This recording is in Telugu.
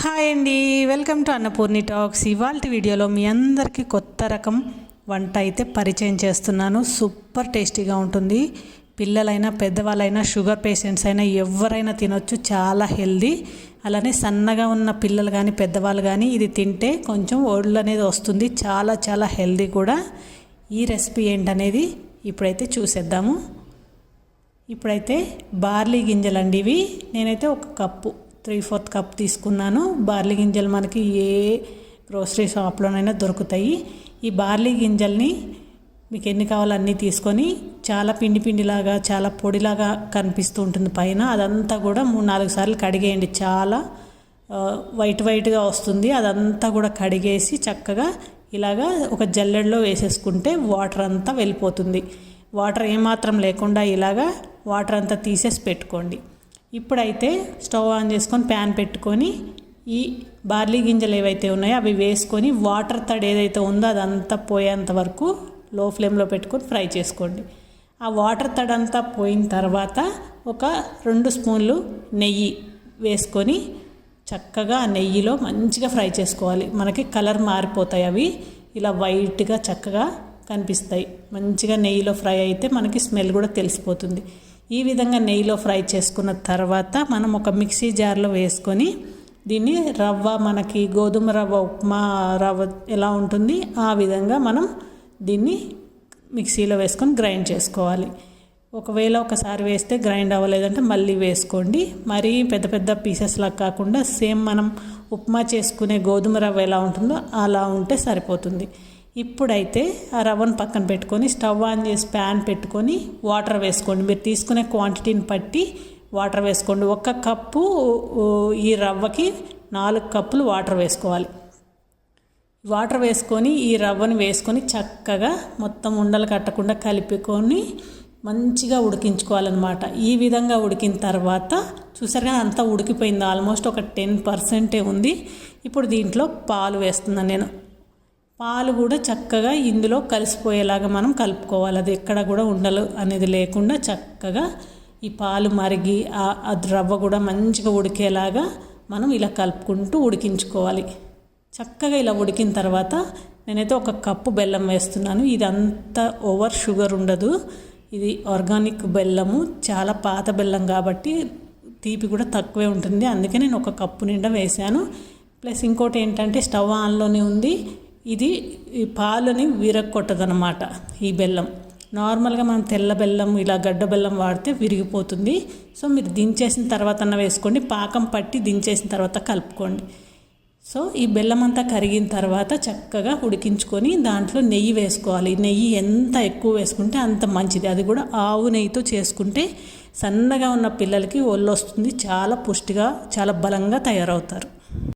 హాయ్ అండి వెల్కమ్ టు అన్నపూర్ణి టాక్స్. ఇవాళ వీడియోలో మీ అందరికీ కొత్త రకం వంట అయితే పరిచయం చేస్తున్నాను. సూపర్ టేస్టీగా ఉంటుంది. పిల్లలైనా పెద్దవాళ్ళైనా షుగర్ పేషెంట్స్ అయినా ఎవరైనా తినొచ్చు. చాలా హెల్దీ. అలానే సన్నగా ఉన్న పిల్లలు కానీ పెద్దవాళ్ళు కానీ ఇది తింటే కొంచెం ఒళ్ళు అనేది వస్తుంది. చాలా చాలా హెల్దీ కూడా. ఈ రెసిపీ ఏంటనేది ఇప్పుడైతే చూసేద్దాము. ఇప్పుడైతే బార్లీ గింజలు అండి ఇవి. నేనైతే ఒక కప్పు త్రీ ఫోర్త్ కప్ తీసుకున్నాను. బార్లీ గింజలు మనకి ఏ గ్రోసరీ షాప్లోనైనా దొరుకుతాయి. ఈ బార్లీ గింజల్ని మీకు ఎన్ని కావాలో అన్నీ తీసుకొని చాలా పిండి పిండిలాగా చాలా పొడిలాగా కనిపిస్తూ ఉంటుంది పైన. అదంతా కూడా మూడు నాలుగు సార్లు కడిగేయండి. చాలా వైట్ వైట్గా వస్తుంది. అదంతా కూడా కడిగేసి చక్కగా ఇలాగా ఒక జల్లెడలో వేసేసుకుంటే వాటర్ అంతా వెళ్ళిపోతుంది. వాటర్ ఏమాత్రం లేకుండా ఇలాగా వాటర్ అంతా తీసేసి పెట్టుకోండి. ఇప్పుడైతే స్టవ్ ఆన్ చేసుకొని ప్యాన్ పెట్టుకొని ఈ బార్లీ గింజలు ఏవైతే ఉన్నాయో అవి వేసుకొని వాటర్ తడి ఏదైతే ఉందో అదంతా పోయేంత వరకు లో ఫ్లేమ్లో పెట్టుకొని ఫ్రై చేసుకోండి. ఆ వాటర్ తడంతా పోయిన తర్వాత ఒక రెండు స్పూన్లు నెయ్యి వేసుకొని చక్కగా ఆ నెయ్యిలో మంచిగా ఫ్రై చేసుకోవాలి. మనకి కలర్ మారిపోతాయి అవి. ఇలా వైట్గా చక్కగా కనిపిస్తాయి. మంచిగా నెయ్యిలో ఫ్రై అయితే మనకి స్మెల్ కూడా తెలిసిపోతుంది. ఈ విధంగా నెయ్యిలో ఫ్రై చేసుకున్న తర్వాత మనం ఒక మిక్సీ జార్లో వేసుకొని దీన్ని రవ్వ మనకి గోధుమ రవ్వ ఉప్మా రవ్వ ఎలా ఉంటుంది ఆ విధంగా మనం దీన్ని మిక్సీలో వేసుకొని గ్రైండ్ చేసుకోవాలి. ఒకవేళ ఒకసారి వేస్తే గ్రైండ్ అవ్వలేదంటే మళ్ళీ వేసుకోండి. మరీ పెద్ద పెద్ద పీసెస్లా కాకుండా సేమ్ మనం ఉప్మా చేసుకునే గోధుమ రవ్వ ఎలా ఉంటుందో అలా ఉంటే సరిపోతుంది. ఇప్పుడైతే ఆ రవ్వను పక్కన పెట్టుకొని స్టవ్ ఆన్ చేసి ప్యాన్ పెట్టుకొని వాటర్ వేసుకోండి. మీరు తీసుకునే క్వాంటిటీని బట్టి వాటర్ వేసుకోండి. ఒక్క కప్పు ఈ రవ్వకి నాలుగు కప్పులు వాటర్ వేసుకోవాలి. వాటర్ వేసుకొని ఈ రవ్వని వేసుకొని చక్కగా మొత్తం ఉండలు కట్టకుండా కలిపికొని మంచిగా ఉడికించుకోవాలన్నమాట. ఈ విధంగా ఉడికిన తర్వాత చూసారుగా అంతా ఉడికిపోయింది. ఆల్మోస్ట్ ఒక టెన్ పర్సెంటే ఉంది. ఇప్పుడు దీంట్లో పాలు వేస్తున్నాను నేను. పాలు కూడా చక్కగా ఇందులో కలిసిపోయేలాగా మనం కలుపుకోవాలి. అది ఎక్కడ కూడా ఉండలు అనేది లేకుండా చక్కగా ఈ పాలు మరిగి ఆ రవ్వ కూడా మంచిగా ఉడికేలాగా మనం ఇలా కలుపుకుంటూ ఉడికించుకోవాలి. చక్కగా ఇలా ఉడికిన తర్వాత నేనైతే ఒక కప్పు బెల్లం వేస్తున్నాను. ఇదంతా ఓవర్ షుగర్ ఉండదు. ఇది ఆర్గానిక్ బెల్లము. చాలా పాత బెల్లం కాబట్టి తీపి కూడా తక్కువే ఉంటుంది. అందుకే నేను ఒక కప్పు నిండా వేశాను. ప్లస్ ఇంకోటి ఏంటంటే స్టవ్ ఆన్లోనే ఉంది. ఇది ఈ పాలని విరగొట్టదనమాట ఈ బెల్లం. నార్మల్గా మనం తెల్ల బెల్లం ఇలా గడ్డ బెల్లం వాడితే విరిగిపోతుంది. సో మీరు దించేసిన తర్వాత అన్న వేసుకోండి పాకం పట్టి దించేసిన తర్వాత కలుపుకోండి. సో ఈ బెల్లం అంతా కరిగిన తర్వాత చక్కగా ఉడికించుకొని దాంట్లో నెయ్యి వేసుకోవాలి. నెయ్యి ఎంత ఎక్కువ వేసుకుంటే అంత మంచిది. అది కూడా ఆవు నెయ్యితో చేసుకుంటే సన్నగా ఉన్న పిల్లలకి ఒళ్ళు వస్తుంది చాలా పుష్టిగా చాలా బలంగా తయారవుతారు.